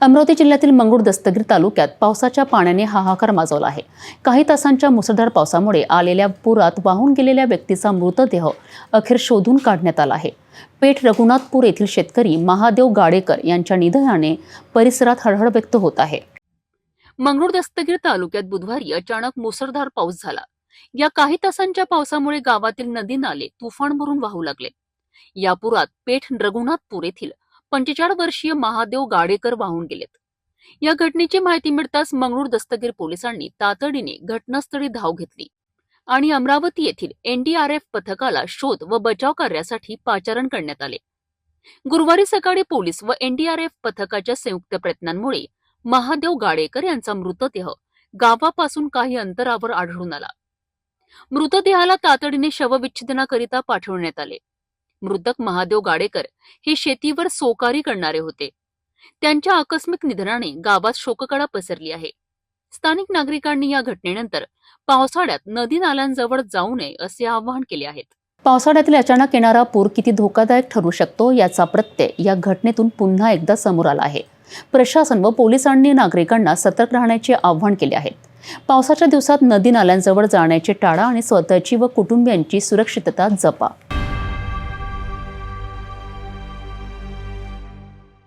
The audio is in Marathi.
अमरावती जिल्ह्यातील मंगरूळ दस्तगीर तालुक्यात पावसाच्या पाण्याने हाहाकार माजवला आहे. काही तासांच्या मुसळधार पावसामुळे आलेल्या पुरात वाहून गेलेल्या व्यक्तीचा मृतदेह अखेर शोधून काढण्यात आला आहे. पेठ रघुनाथपूर येथील शेतकरी महादेव गाडेकर यांच्या निधनाने परिसरात हळहळ व्यक्त होत आहे. मंगरूळ दस्तगीर तालुक्यात बुधवारी अचानक मुसळधार पाऊस झाला. या काही तासांच्या पावसामुळे गावातील नदी नाले तुफान भरून वाहू लागले. या पुरात पेठ रघुनाथपूर येथील पंचेचाळीस वर्षीय महादेव गाडेकर वाहून गेलेत. या घटनेची माहिती मिळताच मंगळूर दस्तगीर पोलिसांनी तातडीने घटनास्थळी धाव घेतली आणि अमरावती येथील एनडीआरएफ पथकाला शोध व बचाव कार्यासाठी पाचारण करण्यात आले. गुरुवारी सकाळी पोलीस व एनडीआरएफ पथकाच्या संयुक्त प्रयत्नांमुळे महादेव गाडेकर यांचा मृतदेह गावापासून काही अंतरावर आढळून आला. मृतदेहाला तातडीने शवविच्छेदनाकरिता पाठवण्यात आले. मृतक महादेव गाडेकर हे शेतीवर सोकारी करणारे होते. त्यांच्या आकस्मिक निधनाने गावात शोककळा पसरली आहे. स्थानिक नागरिकांनी या घटनेनंतर पावसाळ्यात नदी नाल्यांजवळ जाऊ नये असे आवाहन केले आहेत. पावसाळ्यातील अचानक येणारा पूर किती धोकादायक ठरू शकतो याचा प्रत्यय या घटनेतून पुन्हा एकदा समोर आला आहे. प्रशासन व पोलिसांनी नागरिकांना सतर्क राहण्याचे आवाहन केले आहे. पावसाच्या दिवसात नदी नाल्यांजवळ जाण्याचे टाळा आणि स्वतःची व कुटुंबियांची सुरक्षितता जपा.